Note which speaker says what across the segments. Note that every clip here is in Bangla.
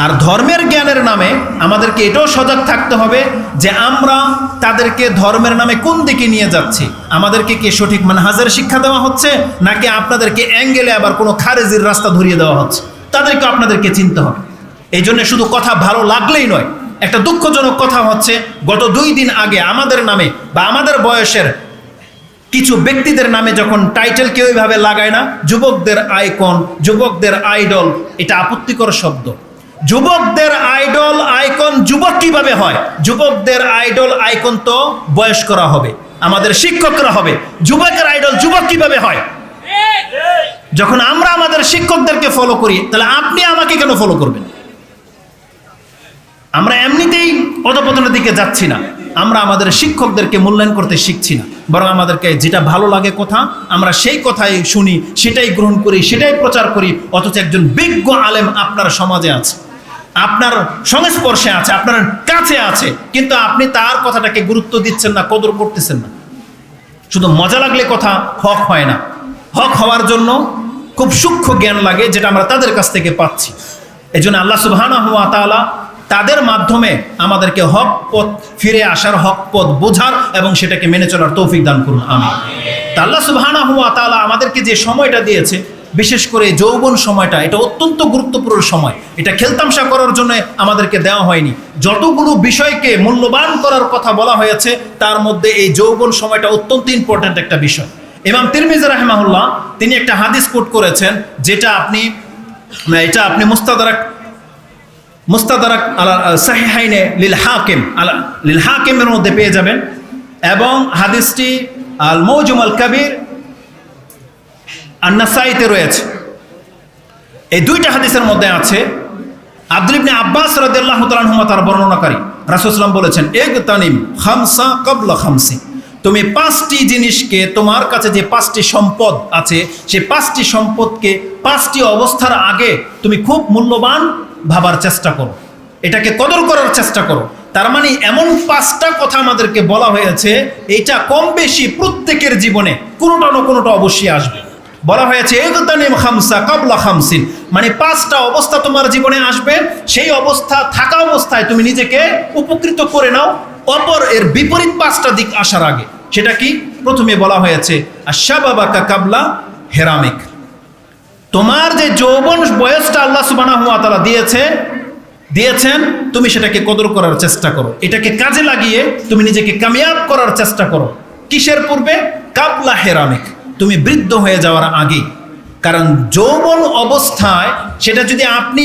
Speaker 1: আর ধর্মের জ্ঞানের নামে আমাদেরকে এটাও সজাগ থাকতে হবে যে আমরা তাদেরকে ধর্মের নামে কোন দিকে নিয়ে যাচ্ছি? আমাদেরকে কি সঠিক মানহাজের শিক্ষা দেওয়া হচ্ছে, নাকি আপনাদেরকে অ্যাঙ্গেলে আবার কোনো খারেজির রাস্তা ধরিয়ে দেওয়া হচ্ছে? তাদেরকে আপনাদেরকে চিনতে হবে। এই জন্য শুধু কথা ভালো লাগলেই নয়, একটা দুঃখজনক কথা হচ্ছে, গত দুই দিন আগে আমাদের নামে বা আমাদের বয়সের কিছু ব্যক্তিদের নামে যখন টাইটেল কেউ এইভাবে লাগায় না, যুবকদের আইকন, যুবকদের আইডল, এটা আপত্তিকর শব্দ। যুবকদের আইডল আইকন যুবক কীভাবে হয়? যুবকদের আইডল আইকন তো বয়স করা হবে, আমাদের শিক্ষকরা হবে। যুবকের আইডল যুবক কীভাবে হয়? যখন আমরা আমাদের শিক্ষকদেরকে ফলো করি, তাহলে আপনি আমাকে কেন ফলো করবেন? আমরা এমনিতেই অধপতনের দিকে যাচ্ছি না। আমরা আমাদের শিক্ষকদেরকে মূল্যায়ন করতে শিখছি না। বরং আমাদেরকে যেটা ভালো লাগে কথা, আমরা সেই কথাই শুনি, সেটাই গ্রহণ করি, সেটাই প্রচার করি, অথচ একজন বিজ্ঞ আলেম আপনার সমাজে আছে। আপনার সংস্পর্শে আছে, আপনার কাছে আছে, কিন্তু আপনি তার কথাটাকে গুরুত্ব দিচ্ছেন না, কদর করতেছেন না। শুধু মজা লাগলে কথা হক হয় না। হক হওয়ার জন্য খুব সূক্ষ্ম জ্ঞান লাগে, যেটা আমরা তাদের কাছ থেকে পাচ্ছি। এই জন্য আল্লাহ সুবহানা হুয়া তাদের মাধ্যমে আমাদেরকে হক পথ ফিরে আসার, হক পথ বোঝার এবং সেটাকে মেনে চলার তৌফিক দান করুন আমি তা আল্লাহ সুবহানা হুয়া তাআলা আমাদেরকে যে সময়টা দিয়েছে বিশেষ করে যৌবন সময়টা, এটা অত্যন্ত গুরুত্বপূর্ণ সময়। এটা খেলতামশা করার জন্য আমাদেরকে দেওয়া হয়নি। যতগুলো বিষয়কে মূল্যবান করার কথা বলা হয়েছে, তার মধ্যে এই যৌবন সময়টা অত্যন্ত ইম্পর্ট্যান্ট একটা বিষয়। ইমাম তিরমিজ রাহমাহুল্লাহ, তিনি একটা হাদিস কোট করেছেন, যেটা আপনি এটা আপনি মুস্তাদারাক মুস্তাদারাক আলা সাহিহাইনে লিল হাকিম, আলা, লিল হাকিমের মধ্যে পেয়ে যাবেন। এবং হাদিসটি আল মৌজুম আল কাবির আন্নাসাইতে রয়েছে। এই দুইটা হাদিসের মধ্যে আছে, আব্দুল আব্বাস রাদিয়াল্লাহু তাআলা তার বর্ণনাকারী। রাসূলুল্লাহ বলেছেন এক তানিম খামসা ক্বাবলা খামসি। তুমি পাঁচটি জিনিসকে, তোমার কাছে যে পাঁচটি সম্পদ আছে সেই পাঁচটি সম্পদকে পাঁচটি অবস্থার আগে তুমি খুব মূল্যবান ভাবার চেষ্টা করো। এটাকে কদর করার চেষ্টা করো। তার মানে এমন পাঁচটা কথা আমাদেরকে বলা হয়েছে এটা কম বেশি প্রত্যেকের জীবনে কোনোটা না কোনোটা অবশ্যই আসবে। বলা হয়েছে একদানিম খামসা কাবলা খামসিন। মানে পাঁচটা অবস্থা তোমার জীবনে আসবে, সেই অবস্থা থাকা অবস্থায় তুমি নিজেকে উপকৃত করে নাও, অপর এর বিপরীত পাঁচটা দিক আসার আগে। সেটা কি? প্রথমে বলা হয়েছে আশাবাবাকা কাবলা হেরামিক। তোমার যে যৌবন বয়সটা আল্লাহ সুবানাহু তাআলা দিয়েছে, দিয়েছেন, তুমি সেটাকে কদর করার চেষ্টা করো। এটাকে কাজে লাগিয়ে তুমি নিজেকে কামিয়াব করার চেষ্টা করো। কিসের পূর্বে? কাবলা হেরামিক। তুমি বৃদ্ধ হয়ে যাওয়ার আগে। কারণ যৌবন অবস্থায় সেটা যদি আপনি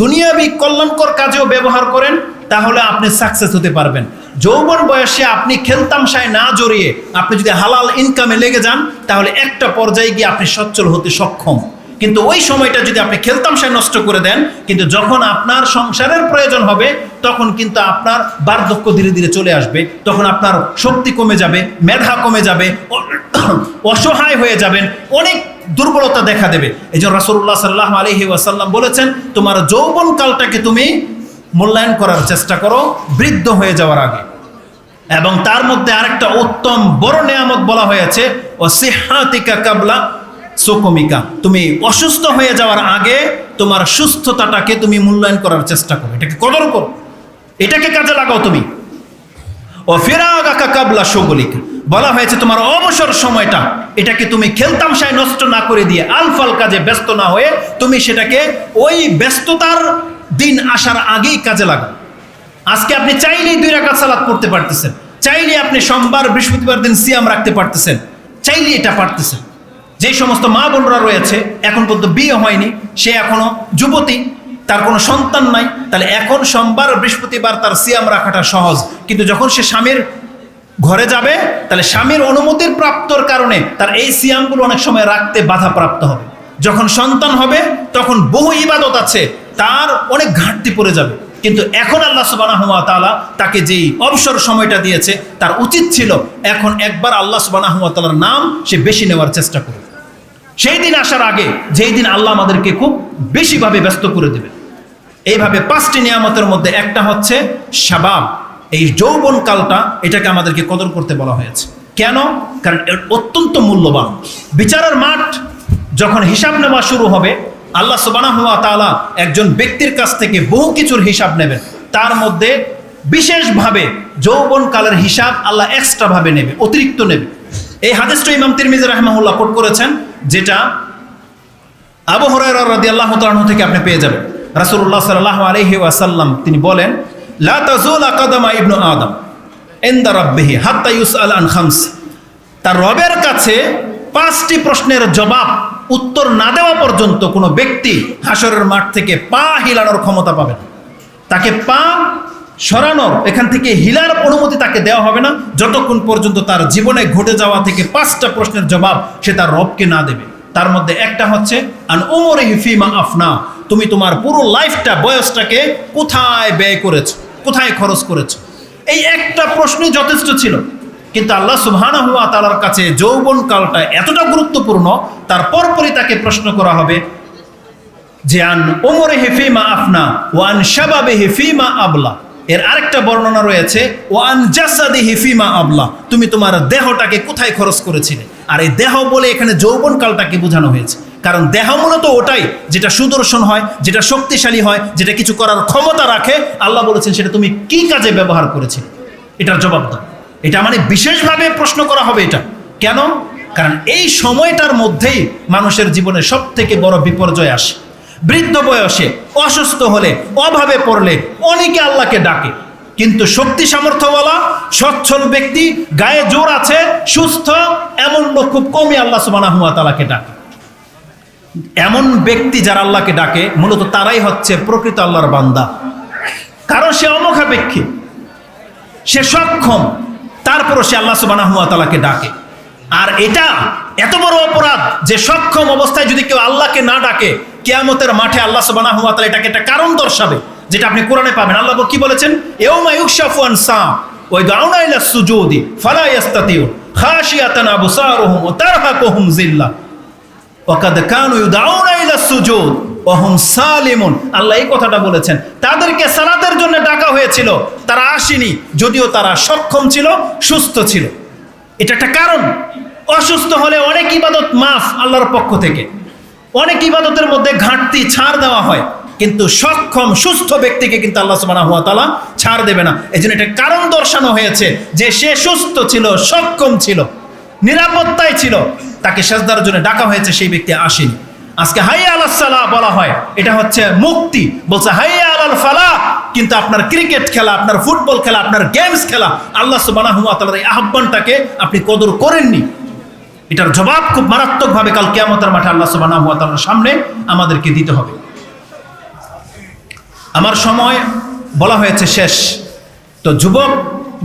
Speaker 1: দুনিয়াবি কল্যাণকর কাজেও ব্যবহার করেন, তাহলে আপনি সাকসেস হতে পারবেন। যৌবন বয়সে আপনি খেলতামশায় না জড়িয়ে আপনি যদি হালাল ইনকামে লেগে যান, তাহলে একটা পর্যায়ে গিয়ে আপনি সচ্ছল হতে সক্ষম। কিন্তু ওই সময়টা যদি আপনি খেলতামশায় নষ্ট করে দেন, কিন্তু যখন আপনার সংসারের প্রয়োজন হবে, তখন কিন্তু আপনার বার্ধক্য ধীরে ধীরে চলে আসবে, তখন আপনার শক্তি কমে যাবে, মেধা কমে যাবে, অসহায় হয়ে যাবেন, অনেক দুর্বলতা দেখা দেবে। এই জন্য রাসুল্লাহ সাল্লাহ আলহি ওয়াসাল্লাম বলেছেন, তোমার যৌবন কালটাকে তুমি মূল্যায়ন করার চেষ্টা করো, বৃদ্ধ হয়ে যাওয়ার আগে। এবং তার মধ্যে আরেকটা উত্তম বড় নেয়ামত বলা হয়েছে ও সিহাতিকা কাবলা সোকমিকা, তুমি অসুস্থ হয়ে যাওয়ার আগে তোমার সুস্থতাটাকে তুমি মূল্যায়ন করার চেষ্টা করো। এটাকে কদর করো। এটাকে কাজে লাগাও তুমি। ও ফেরাগাকা কাবলা সগলিকা, বলা হয়েছে তোমার অবসর সময়টা, এটাকে তুমি খেলতামশায় নষ্ট না করে দিয়ে আলফাল কাজে ব্যস্ত না হয়ে তুমি সেটাকে ওই ব্যস্ততার দিন আসার আগেই কাজে লাগাও। আজকে আপনি চাইলেই দুই রাকাত সালাত করতে পারতেছেন চাইলে আপনি সোমবার, বৃহস্পতিবার দিন সিয়াম রাখতে পারতেছেন চাইলে এটা পারতেছেন। যে সমস্ত মা বোনরা রয়েছে, এখন পর্যন্ত বিয়ে হয়নি, সে এখনও যুবতী, তার কোনো সন্তান নাই, তাহলে এখন সোমবার বৃহস্পতিবার তার সিয়াম রাখাটা সহজ। কিন্তু যখন সে স্বামীর ঘরে যাবে, তাহলে স্বামীর অনুমতির প্রাপ্তর কারণে তার এই সিয়ামগুলো অনেক সময় রাখতে বাধা প্রাপ্ত হবে। যখন সন্তান হবে, তখন বহু ইবাদত আছে, তার অনেক ঘাটতি পড়ে যাবে। কিন্তু এখন আল্লাহ সুবাহ তালা তাকে যেই অবসর সময়টা দিয়েছে, তার উচিত ছিল এখন একবার আল্লাহ সুবাহ তালার নাম সে বেশি নেওয়ার চেষ্টা করবে সেই দিন আসার আগে, যেই দিন আল্লাহ আমাদেরকে খুব বেশিভাবে ব্যস্ত করে দেবে এইভাবে পাঁচটি নিয়ামতের মধ্যে একটা হচ্ছে শাবাব। এই যৌবন কালটা এটাকে আমাদেরকে কদর করতে বলা হয়েছে। কেন? কারণ এর অত্যন্ত মূল্যবান। বিচারের মাঠ যখন হিসাব নেওয়া শুরু হবে, আল্লাহ সুবানাহ তাআলা একজন ব্যক্তির কাছ থেকে বহু কিছুর হিসাব নেবেন। তার মধ্যে বিশেষভাবে যৌবনকালের হিসাব আল্লাহ এক্সট্রা ভাবে নেবে, অতিরিক্ত নেবে। এই হাদিসটা ইমাম তিরমিজি রাহমাহুল্লাহ কোট করেছেন। যেটা আবু রাদিয়াল্লাহু তাআলা থেকে আপনি পেয়ে যাবেন। রাসূলুল্লাহ সাল্লাল্লাহু আলাইহি ওয়াসাল্লাম তিনি বলেন আদম তার রবের কাছে পাঁচটি প্রশ্নের জবাব, উত্তর না দেওয়া পর্যন্ত কোনো ব্যক্তি হাসরের মাঠ থেকে পা হিলানোর ক্ষমতা পাবে না। তাকে পা সরানোর, এখান থেকে হিলার অনুমতি তাকে দেওয়া হবে না। যতক্ষণ পর্যন্ত তার জীবনে ঘটে যাওয়া থেকে পাঁচটা প্রশ্নের জবাব সে তার রবকে না দেবে। তার মধ্যে একটা হচ্ছে, আন হিফিমা আফনা, তুমি তোমার পুরো লাইফটা, বয়সটাকে কোথায় ব্যয় করেছ? কোথায় খরচ করেছ? এই একটা প্রশ্নই যথেষ্ট ছিল। কিন্তু আল্লাহ সুবহানাহু হুয়া তালার কাছে যৌবন কালটা এতটা গুরুত্বপূর্ণ, তার পরপরই তাকে প্রশ্ন করা হবে, যে আন ওমরে হেফিমা আফনা ওয়ান শাবাবে হেফিমা আবলা। এর আরেকটা বর্ণনা রয়েছে, ওয়ান জাসাদি হেফিমা আবলা তুমি তোমার দেহটাকে কোথায় খরচ করেছিলে? আর এই দেহ বলে এখানে যৌবন কালটাকে বোঝানো হয়েছে। কারণ দেহ মূলত ওটাই, যেটা সুদর্শন হয়, যেটা শক্তিশালী হয়, যেটা কিছু করার ক্ষমতা রাখে। আল্লাহ বলেছেন, সেটা তুমি কি কাজে ব্যবহার করেছিলে? এটার জবাব দাও। এটা মানে বিশেষভাবে প্রশ্ন করা হবে এটা। কেন? কারণ এই সময়টার মধ্যেই মানুষের জীবনে সব থেকে বড় বিপর্যয় আসে। বৃদ্ধ বয়সে, অসুস্থ হলে, অভাবে পড়লে অনেকে আল্লাহকে ডাকে। কিন্তু শক্তি সামর্থ্যওয়ালা, সচ্ছল ব্যক্তি, গায়ে জোর আছে, সুস্থ, এমন লোক খুব কমই আল্লাহ সুবহানাহু ওয়া ডাকে। এমন ব্যক্তি যারা আল্লাহকে ডাকে, মূলত তারাই হচ্ছে প্রকৃত আল্লাহর বান্দা। কারণ সে অমুখাপেক্ষী। সে সক্ষম। তারপরও সে আল্লাহ সুবাহ তালাকে ডাকে। আর এটা এত বড় অপরাধ যে সক্ষম অবস্থায় যদি কেউ আল্লাহকে না ডাকে কেয়ামতের মাঠে আল্লাহ সুবাহ এটাকে একটা কারণ দর্শাবে, যেটা আপনি কোরআনে পাবেন। আল্লাহ কি বলেছেন? এওমা ইউকশাফুয়ান সা ওই দাউনা ইলা সুজুদি ফালা ইয়াস্তাতিউন খাশিয়াতান আবসারুহুম ওয়া তারহাকুহুম জিল্লাহ ওয়াকাদ কানু ইউদাউনা ইলা সুজুদ ওহুম সালিমুন। আল্লাহ এই কথাটা বলেছেন। তাদেরকে সালাতের জন্য ডাকা হয়েছিল। তারা আসেনি, যদিও তারা সক্ষম ছিল, সুস্থ ছিল। এটা একটা কারণ। অসুস্থ হলে অনেক ইবাদত মাফ আল্লাহর পক্ষ থেকে। অনেক ইবাদতের মধ্যে ঘাটতি ছাড় দেওয়া হয়, কিন্তু সক্ষম, সুস্থ ব্যক্তিকে কিন্তু আল্লাহ সুবহানাহু ওয়া তাআলা ছাড় দেবে না। এই জন্য এটা কারণ দর্শানো হয়েছে যে সে সুস্থ ছিল, সক্ষম ছিল, নিরাপত্তায় ছিল, তাকে সেজদার জন্য ডাকা হয়েছে, সেই ব্যক্তি আসেনি। আজকে হাইয়া আলাহ সালাহ বলা হয়, এটা হচ্ছে মুক্তি। বলছে, হাইয়া আলাল ফালা কিন্তু আপনার ক্রিকেট খেলা, আপনার ফুটবল খেলা, আপনার গেমস খেলা, আল্লাহ সুবহানাহু ওয়া তাআলার এই আহ্বানটাকে আপনি কদর করেননি। এটার জবাব খুব মারাত্মকভাবে কাল কিয়ামতের মাঠে আল্লাহ তাআলার সামনে আমাদেরকে দিতে হবে। আমার সময় বলা হয়েছে শেষ। তো যুবক,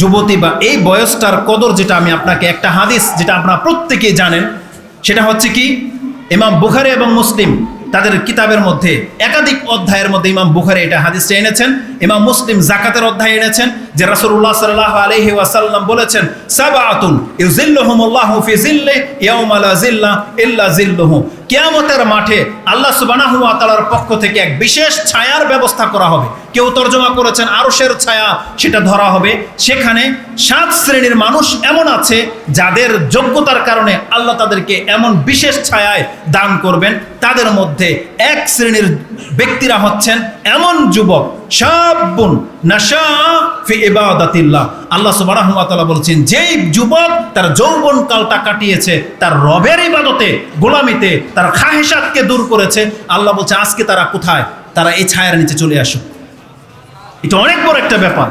Speaker 1: যুবতী বা এই বয়সটার কদর যেটা আমি আপনাকে একটা হাদিস যেটা আপনারা প্রত্যেকেই জানেন, সেটা হচ্ছে কি, ইমাম বুখারি এবং মুসলিম তাদের কিতাবের মধ্যে একাধিক অধ্যায়ের মধ্যে ইমাম বুখারি এটা হাদিসটা এনেছেন। ইমাম মুসলিম জাকাতের অধ্যায় এনেছেন, যে রাসূলুল্লাহ সাল্লাল্লাহু আলাইহি ওয়াসাল্লাম বলেছেন সাবাতুন ইউজিল্লুহুমুল্লাহু ফি জিল্লি ইয়াউমা লা জিল্লা ইল্লা জিল্লুহু কিয়ামতের মাঠে আল্লাহ সুবহানাহু ওয়া তাআলার পক্ষ থেকে এক বিশেষ ছায়ার ব্যবস্থা করা হবে। কেউ তর্জমা করেছেন, আরশের ছায়া সেটা ধরা হবে। সেখানে সাত শ্রেণির মানুষ এমন আছে, যাদের যোগ্যতার কারণে আল্লাহ তাদেরকে এমন বিশেষ ছায়ায় দান করবেন। তাদের মধ্যে এক শ্রেণির ব্যক্তিরা হচ্ছেন এমন যুবক সাবুন নাশা ফি ইবাদাতিল্লাহ। আল্লাহ সুবহানাহু ওয়া বলছেন, যেই যুবক তার যৌবন কাটিয়েছে, তার রবের ইবাদতে তার দূর করেছে, আল্লাহ বলছে, আজকে তারা কোথায়? তারা এই ছায়ার নিচে চলে আসুক। এটা অনেক বড় একটা ব্যাপার।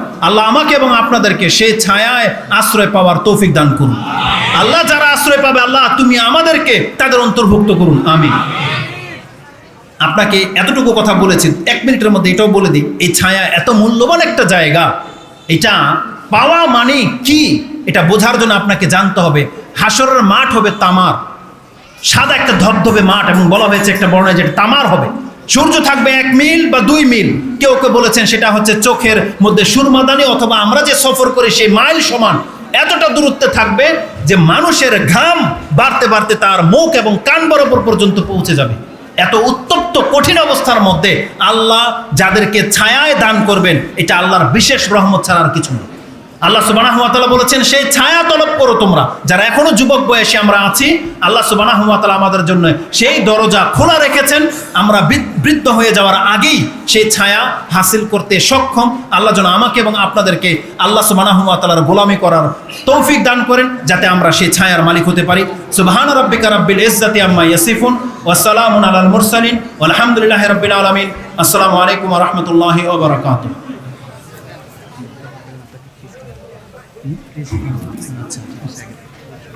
Speaker 1: আমাকে এবং আপনাদেরকে সেই ছায়ায় আশ্রয় পাওয়ার তৌফিক দান করুন। আল্লাহ যারা আশ্রয় পাবে, আল্লাহ তুমি আমাদেরকে তাদের অন্তর্ভুক্ত করুন। আমি আপনাকে এতটুকু কথা বলেছি, এক মিনিটের মধ্যে এটাও বলে দিই, এই ছায়া এত মূল্যবান একটা জায়গা, এটা পাওয়া মানে কি? এটা বোঝার জন্য আপনাকে জানতে হবে, হাসরের মাঠ হবে তামার, সাদা একটা ধবধবে মাঠ এবং বলা হয়েছে একটা বর্ণায় যেটা তামার হবে। সূর্য থাকবে এক মিল বা দুই মিল, কেউ কেউ বলেছেন সেটা হচ্ছে চোখের মধ্যে সুরমাদানি অথবা আমরা যে সফর করি সেই মাইল সমান। এতটা দূরত্বে থাকবে যে মানুষের ঘাম বাড়তে বাড়তে তার মুখ এবং কান বরাবর পর্যন্ত পৌঁছে যাবে। এত উত্তপ্ত, কঠিন অবস্থার মধ্যে আল্লাহ যাদেরকে ছায়ায় দান করবেন, এটা আল্লাহর বিশেষ রহমত ছাড়ার কিছু না। আল্লাহ তাআলা বলেছেন সেই ছায়া তলব করো তোমরা। যারা এখনও যুবক বয়সে আমরা আছি, আল্লাহ তাআলা আমাদের জন্য সেই দরজা খোলা রেখেছেন। আমরা বৃদ্ধ হয়ে যাওয়ার আগেই সেই ছায়া হাসিল করতে সক্ষম। আল্লাহ যেন আমাকে এবং আপনাদেরকে আল্লাহ সুবানাহ তাআলার গোলামি করার তৌফিক দান করেন, যাতে আমরা সেই ছায়ার মালিক হতে পারি। সুবহান রাব্বিকা রাব্বিল ইজ্জাতি আম্মা ইয়াসিফুন, ওয়া সালামুন আলাল মুরসালিন আলহামদুলিল্লাহি রাব্বিল আলামিন। আসসালামু আলাইকুম রাহমাতুল্লাহি Neyse, neyse,
Speaker 2: neyse.